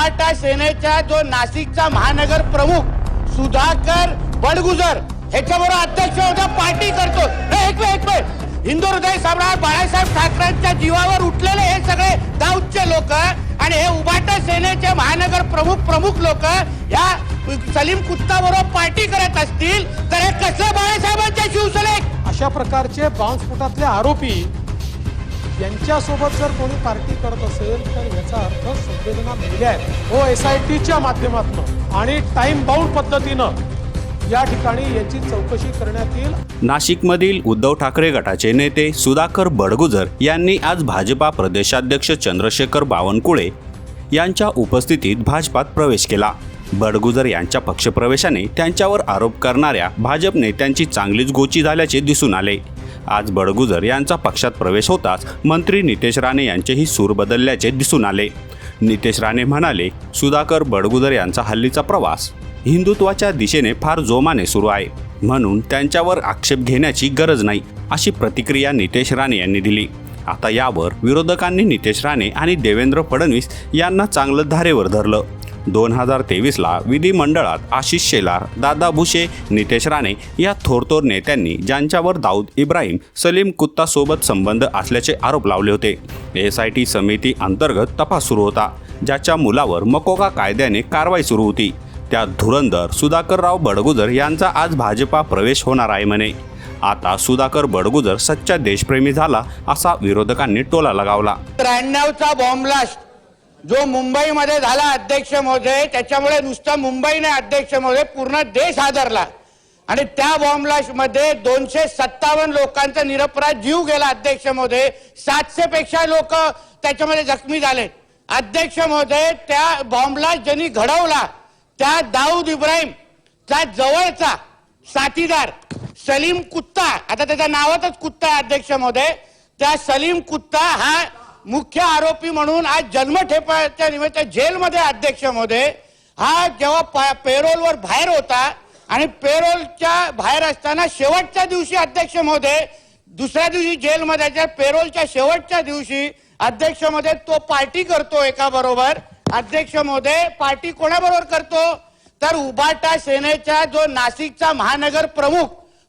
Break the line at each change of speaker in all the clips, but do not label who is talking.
सपाटा सेनेचा जो नाशिकचा महानगर प्रमुख सुधाकर बडगुजर ह्याच्याबरोबर अध्यक्ष होता पार्टी करतो. एक वेळ एक वेळ. हिंदू हृदय सम्राट बाळासाहेब ठाकरेंच्या जीवावर उठलेले हे सगळे दाऊदचे लोक आणि हे उबाटा सेनेचे महानगर प्रमुख प्रमुख लोक या सलीम कुत्ता बरोबर पार्टी करत असतील तर हे कसले बाळासाहेबांच्या शिवसेनेत
अशा प्रकारचे बॉम्बस्फोटातले आरोपी यांच्यासोबत जर कोणी पार्टी करत असेल तर याचा अर्थ संवेदना मिळल्या आहेत. हो एस आय टीच्या माध्यमातून आणि टाइम बाउंड पद्धतीनं या ठिकाणी याची चौकशी करण्यात येईल.
नाशिकमधील उद्धव ठाकरे गटाचे नेते सुधाकर बडगुजर यांनी आज भाजपा प्रदेशाध्यक्ष चंद्रशेखर बावनकुळे यांच्या उपस्थितीत भाजपात प्रवेश केला. बडगुजर यांच्या पक्षप्रवेशाने त्यांच्यावर आरोप करणाऱ्या भाजप नेत्यांची चांगलीच गोची झाल्याचे दिसून आले. आज बडगुजर यांचा पक्षात प्रवेश होताच मंत्री नितेश राणे यांचेही सूर बदलल्याचे दिसून आले. नितेश राणे म्हणाले सुधाकर बडगुजर यांचा हल्लीचा प्रवास हिंदुत्वाच्या दिशेने फार जोमाने सुरू आहे. म्हणून त्यांच्यावर आक्षेप घेण्याची गरज नाही अशी प्रतिक्रिया नितेश राणे यांनी दिली. आता यावर विरोधकांनी नितेश राणे आणि देवेंद्र फडणवीस यांना चांगलं धारेवर धरलं. दोन हजार तेवीसला विधिमंडळात आशिष शेलार दादा भुसे नितेश राणे या थोरथोर नेत्यांनी ज्यांच्यावर दाऊद इब्राहिम सलीम कुत्तासोबत संबंध असल्याचे आरोप लावले होते. एस आय टी समिती अंतर्गत तपास सुरू होता ज्याच्या मुलावर मकोका कायद्याने कारवाई सुरू होती. त्या धुरंधर सुधाकरराव बडगुजर यांचा आज भाजपा प्रवेश होणार आहे म्हणे. आता सुधाकर बडगुजर सच्चा देशप्रेमी झाला असा विरोधकांनी टोला लगावला.
त्र्याण्णवचा बॉम्ब ब्लास्ट जो मुंबईमध्ये झाला अध्यक्ष महोदय त्याच्यामुळे नुसता मुंबई नाही अध्यक्ष महोदय पूर्ण देश हादरला आणि त्या बॉम्बलाशमध्ये दोनशे सत्तावन्न लोकांचा निरपराध जीव गेला अध्यक्ष महोदय. सातशे पेक्षा लोक त्याच्यामध्ये जखमी झाले. अध्यक्ष महोदय त्या बॉम्बला ज्यांनी घडवला त्या दाऊद इब्राहिम चा जवळचा साथीदार सलीम कुत्ता आता त्याच्या नावातच कुत्ता आहे अध्यक्ष महोदय. त्या सलीम कुत्ता हा मुख्य आरोपी म्हणून आज जन्मठेपाच्या निमित्त जेलमध्ये अध्यक्ष महोदय हा जेव्हा पेरोलवर बाहेर होता आणि पेरोलच्या बाहेर असताना शेवटच्या दिवशी अध्यक्ष महोदय दुसऱ्या दिवशी जेलमध्ये पेरोलच्या शेवटच्या दिवशी अध्यक्षमध्ये तो पार्टी करतो एका बरोबर. अध्यक्ष महोदय पार्टी कोणाबरोबर करतो? तर उबाटा सेनेचा जो नाशिकचा महानगर प्रमुख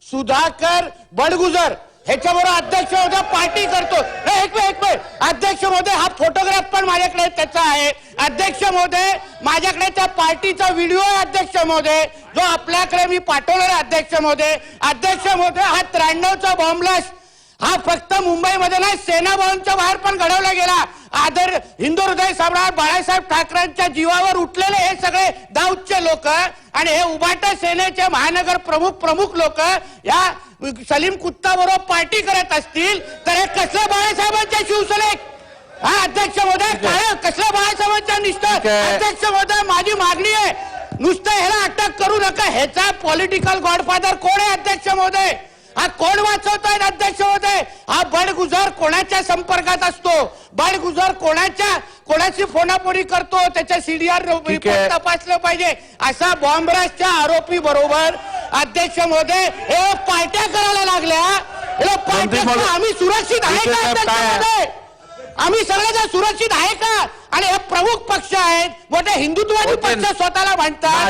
सुधाकर बडगुजर. ह्याच्याबरोबर अध्यक्ष महोदय पार्टी करतो. एक वेळ एक वेळ अध्यक्ष महोदय हा फोटोग्राफ पण माझ्याकडे त्याचा आहे. अध्यक्ष महोदय माझ्याकडे त्या पार्टीचा व्हिडिओ आहे अध्यक्ष महोदय. जो आपल्याकडे मी पाठवलेला अध्यक्ष महोदय. अध्यक्ष महोदय हा त्र्याण्णवचा बॉम्बलास्ट हा फक्त मुंबईमध्ये नाही सेना भवनच्या बाहेर पण घडवला गेला. आदर हिंदू हृदय सम्राट बाळासाहेब ठाकरेंच्या जीवावर उठलेले हे सगळे दाऊदचे लोक आणि हे उबाटा सेनेचे महानगर प्रमुख प्रमुख लोक या सलीम कुत्ता बरोबर पार्टी करत असतील तर हे कसले बाळासाहेबांच्या शिवसेनेत हा अध्यक्ष महोदय काय कसल्या बाळासाहेबांच्या निष्ठा? अध्यक्ष महोदय माझी मागणी आहे. नुसतं ह्याला अटक करू नका. ह्याचा पॉलिटिकल गॉडफादर कोण आहे अध्यक्ष महोदय? हा कोण वाचवतोय अध्यक्ष महोदय? हा बडगुजर कोणाच्या संपर्कात असतो? बडगुजर कोणाच्या कोणाची फोनाफोनी करतो? त्याच्या सीडीआर. तपासलं पाहिजे. असा बॉम्बराजच्या आरोपी बरोबर अध्यक्ष महोदय हे पार्ट्या करायला लागल्या. पार्ट्या आम्ही सुरक्षित आहे का अध्यक्ष आम्ही सगळेजण सुरक्षित आहे का? आणि हे प्रमुख पक्ष आहेत. मोठे हिंदुत्वादी
होते.
पक्ष स्वतःला म्हणतात.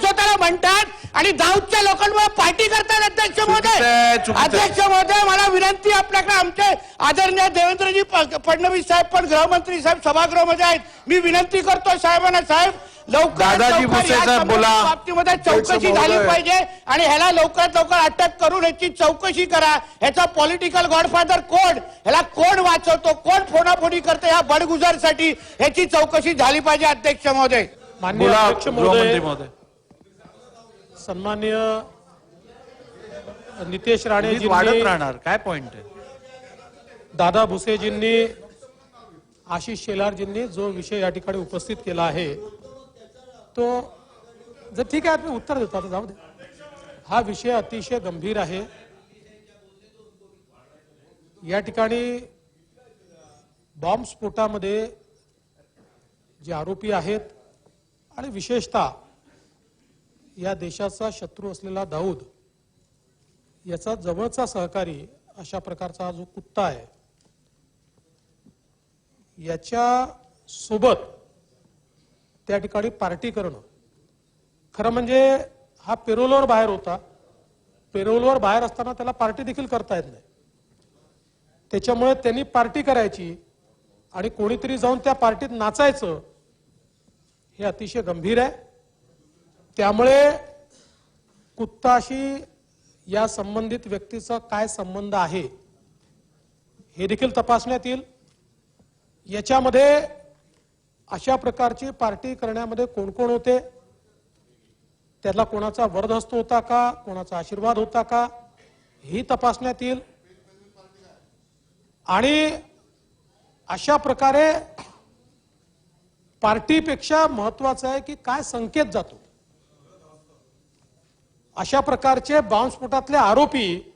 स्वतःला म्हणतात. आणि दाऊदच्या लोकांमुळे पार्टी करतात अध्यक्ष महोदय.
चुकीचं आहे.
अध्यक्ष महोदय मला विनंती आपल्याकडे आमचे आदरणीय देवेंद्रजी फ- फडणवीस साहेब पण गृहमंत्री साहेब सभागृहामध्ये आहेत. मी विनंती करतो साहेबांना साहेब लवकर
दादाजी भुसे साहेब बोला.
बाबतीमध्ये चौकशी झाली पाहिजे आणि ह्याला लवकरात लवकर अटक करून ह्याची चौकशी करा. ह्याचा पॉलिटिकल गॉडफादर कोण? ह्याला कोण वाचवतो? कोण फोनाफोनी करतो ह्या बडगुजरसाठी? ह्याची चौकशी झाली पाहिजे अध्यक्ष महोदय.
माननीय
बोला
अध्यक्ष
गृहमंत्री
महोदय. सन्मान्य नितेश राणे
वाढत राहणार. काय पॉइंट आहे?
दादा भुसेजींनी आशिष शेलारजींनी जो विषय या ठिकाणी उपस्थित केला आहे तो जर ठीक आहे मी उत्तर देतो. आता जाऊ दे. हा विषय अतिशय गंभीर आहे. या ठिकाणी बॉम्बस्फोटामध्ये जे आरोपी आहेत आणि विशेषतः या देशाचा शत्रू असलेला दाऊद याचा जवळचा सहकारी अशा प्रकारचा हा जो कुत्ता आहे याच्या सोबत त्या ठिकाणी पार्टी करणं. खरं म्हणजे हा पेरोलवर बाहेर होता. पेरोलवर बाहेर असताना त्याला पार्टी देखील करता येत नाही. त्याच्यामुळे त्यांनी पार्टी करायची आणि कोणीतरी जाऊन त्या पार्टीत नाचायचं हे अतिशय गंभीर आहे. त्यामुळे कुत्ताशी या संबंधित व्यक्तीचा काय संबंध आहे हे देखील तपासण्यात येईल. याच्यामध्ये अशा प्रकारची पार्टी करण्यामध्ये कोण कोण होते? त्यातला कोणाचा वरदहस्त होता का? कोणाचा आशीर्वाद होता का? ही तपासण्यात येईल. आणि अशा प्रकारे पार्टीपेक्षा महत्वाचं आहे की काय संकेत जातो. अशा प्रकारचे बॉम्बस्फोटातले आरोपी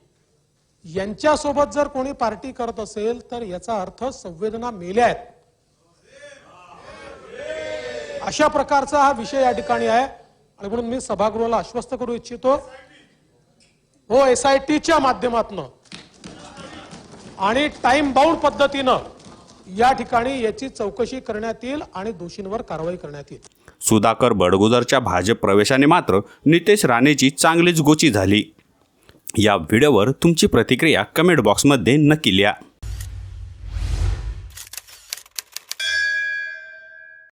यांच्यासोबत जर कोणी पार्टी करत असेल तर याचा अर्थ संवेदना मेल्या आहेत. अशा प्रकारचा हा विषय या ठिकाणी आहे. आणि म्हणून मी सभागृहाला आश्वस्त करू इच्छितो. हो एस आय टीच्या माध्यमातून. आणि टाइम बाउंड पद्धतीनं या ठिकाणी याची चौकशी करण्यात येईल आणि दोषींवर कारवाई करण्यात येईल.
सुधाकर बडगुजरच्या भाजप प्रवेशाने मात्र नितेश राणेची चांगलीच गोची झाली. या व्हिडिओवर तुमची प्रतिक्रिया कमेंट बॉक्समध्ये नक्की लिहा.